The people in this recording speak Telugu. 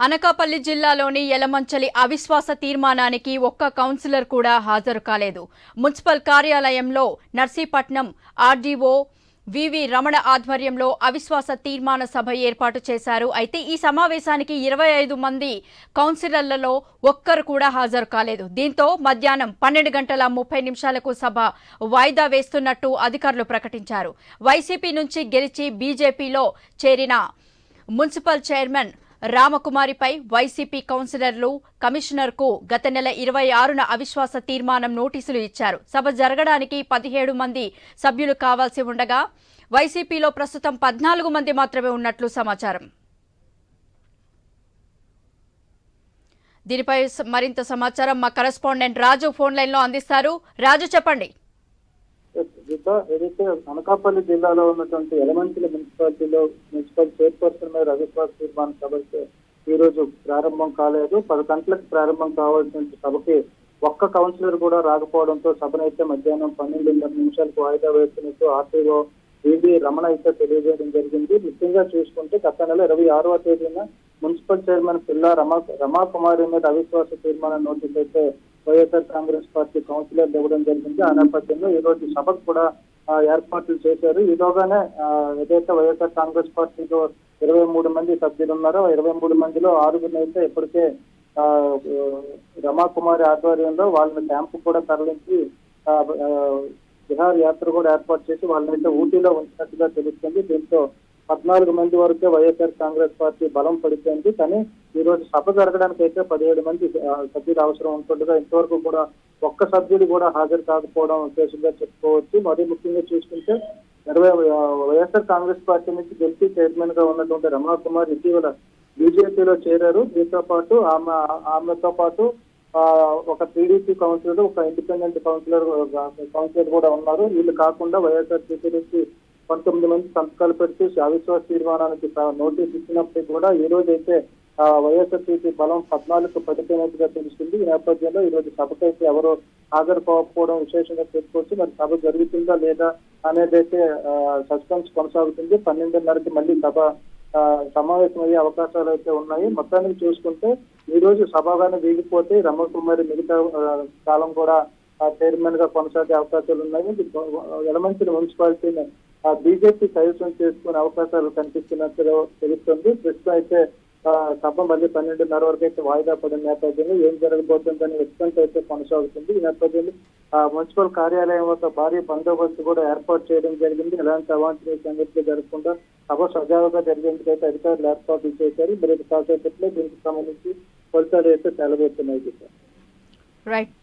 అనకాపల్లి జిల్లాలోని యలమంచలి అవిశ్వాస తీర్మానానికి ఒక్క కౌన్సిలర్ కూడా హాజరు కాలేదు. మున్సిపల్ కార్యాలయంలో నర్సీపట్నం ఆర్డీఓ వివి రమణ ఆధ్వర్యంలో అవిశ్వాస తీర్మాన సభ ఏర్పాటు చేశారు. అయితే ఈ సమావేశానికి ఇరవై ఐదు మంది కౌన్సిలర్లలో ఒక్కరు కూడా హాజరు కాలేదు. దీంతో మధ్యాహ్నం పన్నెండు గంటల ముప్పై నిమిషాలకు సభ వాయిదా వేస్తున్నట్టు అధికారులు ప్రకటించారు. వైసీపీ నుంచి గెలిచి బీజేపీలో చేరిన మున్సిపల్ చైర్మన్ రామకుమారిపై వైసీపీ కౌన్సిలర్లు కమిషనర్కు గత నెల ఇరవై ఆరున అవిశ్వాస తీర్మానం నోటీసులు ఇచ్చారు. సభ జరగడానికి పదిహేడు మంది సభ్యులు కావాల్సి ఉండగా వైసీపీలో ప్రస్తుతం పద్నాలుగు మంది మాత్రమే ఉన్నట్లు సమాచారం. దీనిపై మరింత సమాచారం మా కరెస్పాండెంట్ రాజు ఫోన్ లైన్లో అందిస్తారు. రాజు చెప్పండి. జిల్లా ఏదైతే అనకాపల్లి జిల్లాలో ఉన్నటువంటి ఎలమంచిల మున్సిపాలిటీలో మున్సిపల్ చైర్పర్సన్ మీద అవిశ్వాస తీర్మాన సభకి ఈ రోజు ప్రారంభం కాలేదు. పది గంటలకు ప్రారంభం కావాల్సిన సభకి ఒక్క కౌన్సిలర్ కూడా రాకపోవడంతో సభనైతే మధ్యాహ్నం పన్నెండున్నర నిమిషాలకు వాయిదా వేస్తున్నట్టు ఆర్టీఓ ఈడీ రమణ అయితే తెలియజేయడం జరిగింది. ముఖ్యంగా చూసుకుంటే గత నెల ఇరవై ఆరవ తేదీన మున్సిపల్ చైర్మన్ పిల్ల రమా రమాకుమారి మీద అవిశ్వాస తీర్మానం నోటీస్ అయితే వైఎస్ఆర్ కాంగ్రెస్ పార్టీ కౌన్సిలర్లు ఇవ్వడం జరిగింది. ఆ నేపథ్యంలో ఈ రోజు సభకు కూడా ఏర్పాట్లు చేశారు. ఈలోగానే ఏదైతే వైఎస్ఆర్ కాంగ్రెస్ పార్టీలో ఇరవై మూడు మంది సభ్యులు ఉన్నారో ఇరవై మూడు మందిలో ఆరుగురిని అయితే ఇప్పటికే రమాకుమారి ఆధ్వర్యంలో వాళ్ళని క్యాంపు కూడా తరలించి విహార యాత్ర కూడా ఏర్పాటు చేసి వాళ్ళనైతే ఊటీలో ఉంచినట్టుగా తెలుస్తుంది. దీంతో పద్నాలుగు మంది వరకే వైఎస్ఆర్ కాంగ్రెస్ పార్టీ బలం పడిపోయింది. కానీ ఈ రోజు సభ జరగడానికి అయితే పదిహేడు మంది సభ్యులు అవసరం ఉంటుండగా ఇంతవరకు కూడా ఒక్క సభ్యుడు కూడా హాజరు కాకపోవడం ఉద్దేశంగా చెప్పుకోవచ్చు. మరీ ముఖ్యంగా చూసుకుంటే ఇరవై వైఎస్ఆర్ కాంగ్రెస్ పార్టీ నుంచి గెలిచి చైర్మన్గా ఉన్నటువంటి రమణ కుమార్ ఇటీవల బీజేపీలో చేరారు. దీంతో పాటు ఆమె ఆమెతో పాటు ఒక టీడీపీ కౌన్సిలర్ ఒక ఇండిపెండెంట్ కౌన్సిలర్ కౌన్సిలర్ కూడా ఉన్నారు. వీళ్ళు కాకుండా వైఎస్ఆర్ సిపి నుంచి పంతొమ్మిది మంది సంతకాలు పెడుతూ అవిశ్వాస తీర్మానానికి నోటీస్ ఇచ్చినప్పటికీ కూడా ఈ రోజు అయితే వైఎస్ఆర్సీపీ బలం పద్నాలుగు పడిపోయినట్టుగా తెలుస్తుంది. ఈ నేపథ్యంలో ఈ రోజు సభకైతే ఎవరు హాజరు కాకపోవడం విశేషంగా చెప్పుకోవచ్చు. మరి సభ జరుగుతుందా లేదా అనేది అయితే సస్పెన్స్ కొనసాగుతుంది. పన్నెండున్నరకి మళ్ళీ సభ సమావేశమయ్యే సమావేశం అయ్యే అవకాశాలు అయితే ఉన్నాయి. మొత్తానికి చూసుకుంటే ఈ రోజు సభగానే వీగిపోతే రమకుమారి మిగతా కాలం కూడా చైర్మన్గా కొనసాగే అవకాశాలు ఉన్నాయి. ఎడమంచిన మున్సిపాలిటీని బీజేపీ కైవసం చేసుకునే అవకాశాలు కనిపిస్తున్నట్లు తెలుస్తుంది. ప్రస్తుతం అయితే సభ మళ్ళీ పన్నెండున్నర వరకు అయితే వాయిదా పడిన నేపథ్యంలో ఏం జరగబోతుందని ఉత్కంఠ అయితే కొనసాగుతుంది. ఈ నేపథ్యంలో ఆ, మున్సిపల్ కార్యాలయం వద్ద భారీ బందోబస్తు కూడా ఏర్పాటు చేయడం జరిగింది. ఎలాంటి అవాంఛనీయ సంఘటనలు జరగకుండా సభ సజావుగా జరిగేందుకు అయితే అధికారులు ఏర్పాట్లు చేశారు. మరి కాసేపట్లో దీనికి సంబంధించి ఫలితాలు అయితే సెలవుతున్నాయి రైట్